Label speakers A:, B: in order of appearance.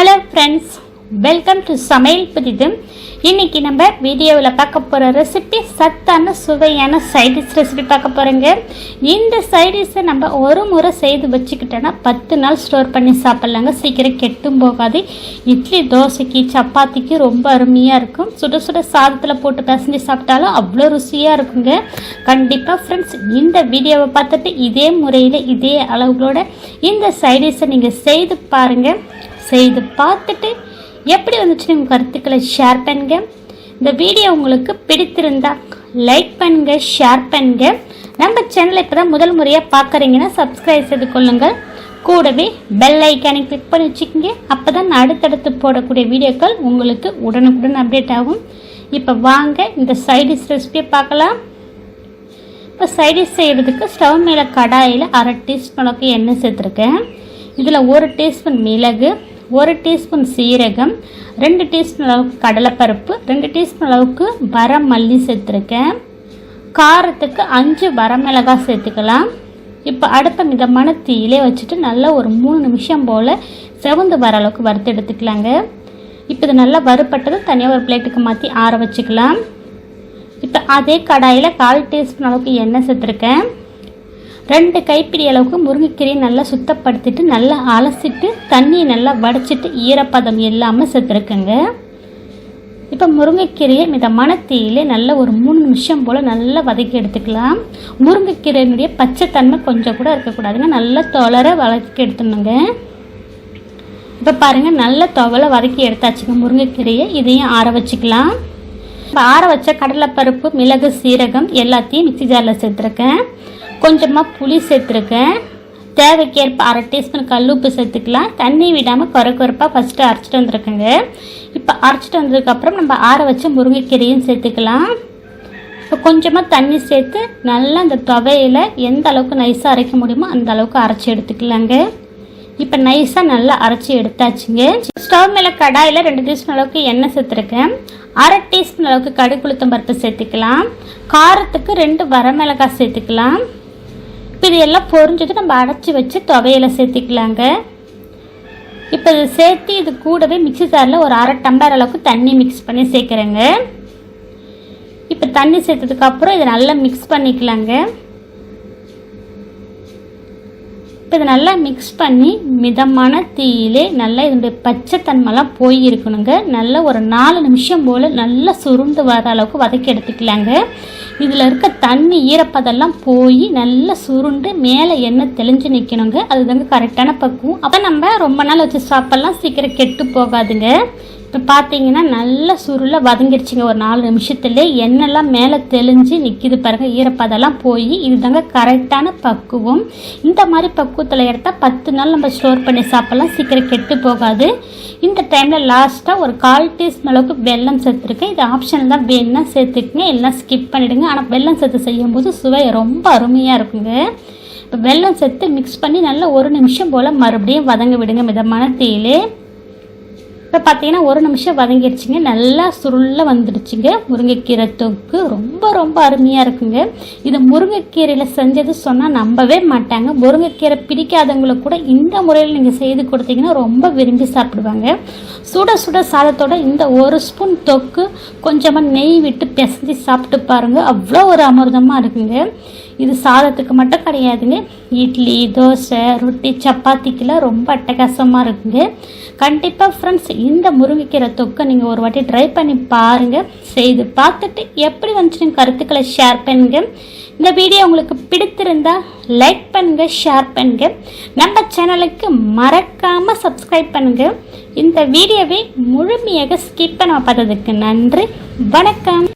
A: Hello friends welcome to சமையல் புதிது இன்னைக்கு நம்ம வீடியோவில் பார்க்க போகிற ரெசிபி சத்தான சுவையான சைடிஷ் ரெசிபி பார்க்க போகிறோங்க இந்த சைடிஷை நம்ம ஒரு முறை செய்து வச்சுக்கிட்டோன்னா பத்து நாள் ஸ்டோர் பண்ணி சாப்பிட்லாங்க. சீக்கிரம் கெட்டும் போகாது. இட்லி தோசைக்கு சப்பாத்திக்கு ரொம்ப அருமையாக இருக்கும். சுட சுட சாதத்தில் போட்டு பிசைஞ்சு சாப்பிட்டாலும் அவ்வளோ ருசியாக இருக்குங்க. கண்டிப்பாக ஃப்ரெண்ட்ஸ் இந்த வீடியோவை பார்த்துட்டு இதே முறையில் இதே அளவுகளோட இந்த சைடிஷை நீங்கள் செய்து பாருங்கள் செய்து பார்த்துட்டு எப்படி வந்துச்சு உங்கள் கருத்துக்களை ஷேர் பண்ணுங்க. இந்த வீடியோ உங்களுக்கு பிடித்திருந்தா லைக் பண்ணுங்க ஷேர் பண்ணுங்க. நம்ம சேனலை இப்போ தான் முதல் முறையாக பார்க்குறீங்கன்னா சப்ஸ்கிரைப் செய்து கொள்ளுங்கள். கூடவே பெல் ஐக்கானை கிளிக் பண்ணி வச்சுக்கோங்க. அப்போ தான் அடுத்தடுத்து போடக்கூடிய வீடியோக்கள் உங்களுக்கு உடனுக்குடன் அப்டேட் ஆகும். இப்போ வாங்க இந்த சைடிஷ் ரெசிபியை பார்க்கலாம். இப்போ சைடிஷ் செய்கிறதுக்கு ஸ்டவ் மேலே கடாயில் அரை டீஸ்பூன் அளவுக்கு எண்ணெய் சேர்த்துருக்கேன். இதில் ஒரு டீஸ்பூன் மிளகு ஒரு டீஸ்பூன் சீரகம் ரெண்டு டீஸ்பூன் அளவுக்கு கடலைப்பருப்பு ரெண்டு டீஸ்பூன் அளவுக்கு வரமல்லி சேர்த்துருக்கேன். காரத்துக்கு அஞ்சு வரமிளகாய் சேர்த்துக்கலாம். இப்போ அடுத்த மிதமான தீயிலே வச்சுட்டு நல்லா ஒரு மூணு நிமிஷம் போல் செவந்து வர அளவுக்கு வறுத்து எடுத்துக்கலாங்க. இப்போ இது நல்லா வறுப்பட்டது தனியாக ஒரு பிளேட்டுக்கு மாற்றி ஆற வச்சுக்கலாம். இப்போ அதே கடாயில் கால் டீஸ்பூன் அளவுக்கு எண்ணெய் சேர்த்துருக்கேன். ரெண்டு கைப்பிடி அளவுக்கு முருங்கைக்கீரையை நல்லா சுத்தப்படுத்திட்டு நல்லா அலசிட்டு தண்ணியை நல்லா வடிச்சிட்டு ஈரப்பதம் இல்லாமல் சேர்த்துருக்குங்க இப்போ முருங்கைக்கீரையை மிதமான தீயிலே நல்லா ஒரு மூணு நிமிஷம் போல் நல்லா வதக்கி எடுத்துக்கலாம். முருங்கைக்கீரையினுடைய பச்சைத்தன்மை கொஞ்சம் கூட இருக்கக்கூடாதுங்க. நல்லா தொளர வதக்கி எடுத்துணுங்க இப்போ பாருங்கள் நல்ல துவலை வதக்கி எடுத்தாச்சுங்க முருங்கைக்கீரையை. இதையும் ஆற வச்சுக்கலாம். இப்போ ஆற வச்ச கடலைப்பருப்பு மிளகு சீரகம் எல்லாத்தையும் மிக்சி ஜாரில் சேர்த்துருக்கேன். கொஞ்சமாக புளி சேர்த்துருக்கேன். தேவைக்கேற்ப அரை டீஸ்பூன் கல்லுப்பு சேர்த்துக்கலாம். தண்ணி விடாமல் குறை குறைப்பாக ஃபஸ்ட்டு அரைச்சிட்டு வந்துருக்கேங்க. இப்போ அரைச்சிட்டு வந்ததுக்கப்புறம் நம்ம ஆற வச்ச முருங்கைக்கீரையும் சேர்த்துக்கலாம். இப்போ கொஞ்சமாக தண்ணி சேர்த்து நல்லா அந்த துவையில் எந்த அளவுக்கு நைஸாக அரைக்க முடியுமோ அந்த அளவுக்கு அரைச்சி எடுத்துக்கலாங்க. இப்போ நைஸாக நல்லா அரைச்சி எடுத்தாச்சுங்க. ஸ்டவ் மேலே கடாயில் ரெண்டு டீஸ்பூன் அளவுக்கு எண்ணெய் சேர்த்துருக்கேன். அரை டீஸ்பூன் அளவுக்கு கடுகுளுத்தம் பருப்பு சேர்த்துக்கலாம். காரத்துக்கு ரெண்டு வரமிளகாய் சேர்த்துக்கலாம். இப்போ இது எல்லாம் பொரிஞ்சது நம்ம அடைச்சி வச்சு துவையில் சேர்த்திக்கலாங்க. இப்போ இது சேர்த்து இது கூடவே மிக்சி ஜாரில் ஒரு அரை டம்ளர் அளவுக்கு தண்ணி மிக்ஸ் பண்ணி சேர்க்குறேங்க. இப்போ தண்ணி சேர்த்ததுக்கப்புறம் இதை நல்லா மிக்ஸ் பண்ணிக்கலாங்க. இப்போ இதை நல்லா மிக்ஸ் பண்ணி மிதமான தீயிலே நல்லா இதனுடைய பச்சைத்தன்மைலாம் போய் இருக்கணுங்க நல்லா ஒரு நாலு நிமிஷம் போல் நல்லா சுருண்டு வர அளவுக்கு வதக்கி எடுத்துக்கலாங்க. இதில் இருக்க தண்ணி ஈரப்பதெல்லாம் போய் நல்லா சுருண்டு மேலே எண்ணெய் தெளிஞ்சு நிற்கணுங்க அதுதாங்க கரெக்டான பக்குவம். அப்போ நம்ம ரொம்ப நாள் வச்சு சாப்பிட்லாம். சீக்கிரம் கெட்டு போகாதுங்க. இப்போ பார்த்தீங்கன்னா நல்ல சுருளை வதங்கிருச்சுங்க. ஒரு நாலு நிமிஷத்துல எண்ணெய்லாம் மேலே தெளிஞ்சு நிற்கிது பாருங்க. ஈரப்பதெல்லாம் போய் இதுதாங்க கரெக்டான பக்குவம். இந்த மாதிரி பக்குவத்தில் எடுத்தால் பத்து நாள் நம்ம ஸ்டோர் பண்ணி சாப்பிட்லாம். சீக்கிரம் கெட்டு போகாது. இந்த டைமில் லாஸ்ட்டாக ஒரு கால் டீஸ்பூன் அளவுக்கு வெல்லம் சேர்த்துருக்கேன். இது ஆப்ஷன் தான். வேணும்னா சேர்த்துக்குங்க. எல்லாம் ஸ்கிப் பண்ணிவிடுங்க ஆனால் வெல்லம் சேர்த்து செய்யும்போது சுவை ரொம்ப அருமையாக இருக்குங்க. இப்போ வெல்லம் சேர்த்து மிக்ஸ் பண்ணி நல்லா ஒரு நிமிஷம் போல் மறுபடியும் வதங்க விடுங்க மிதமான தீயிலே. இப்போ பார்த்தீங்கன்னா ஒரு நிமிஷம் வதங்கிடுச்சிங்க. நல்லா சுருளில் வந்துடுச்சுங்க. முருங்கைக்கீரை தொக்கு ரொம்ப ரொம்ப அருமையாக இருக்குங்க. இது முருங்கைக்கீரையில் செஞ்சது சொன்னால் நம்பவே மாட்டாங்க. முருங்கைக்கீரை பிடிக்காதவங்களுக்கு கூட இந்த முறையில் நீங்கள் செய்து கொடுத்தீங்கன்னா ரொம்ப விரும்பி சாப்பிடுவாங்க. சுட சுட சாதத்தோட இந்த ஒரு ஸ்பூன் தொக்கு கொஞ்சமாக நெய் விட்டு பிசைஞ்சு சாப்பிட்டு பாருங்கள் அவ்வளோ ஒரு அமிர்தமாக இருக்குங்க. இது சாதத்துக்கு மட்டும் கிடையாதுங்க. இட்லி தோசை ரொட்டி சப்பாத்திக்கெலாம் ரொம்ப அட்டகாசமாக இருக்குங்க. கண்டிப்பாக ஃப்ரெண்ட்ஸ் இந்த முருங்கைக்கீரை தொக்கை நீங்கள் ஒரு வாட்டி ட்ரை பண்ணி பாருங்கள் செய்து பார்த்துட்டு எப்படி வந்துச்சு கருத்துக்களை ஷேர் பண்ணுங்க. இந்த வீடியோ உங்களுக்கு பிடித்திருந்தா லைக் பண்ணுங்க ஷேர் பண்ணுங்க. நம்ம சேனலுக்கு மறக்காமல் சப்ஸ்கிரைப் பண்ணுங்க. இந்த வீடியோவை முழுமையாக ஸ்கிப் பண்ண பார்த்ததுக்கு நன்றி. வணக்கம்.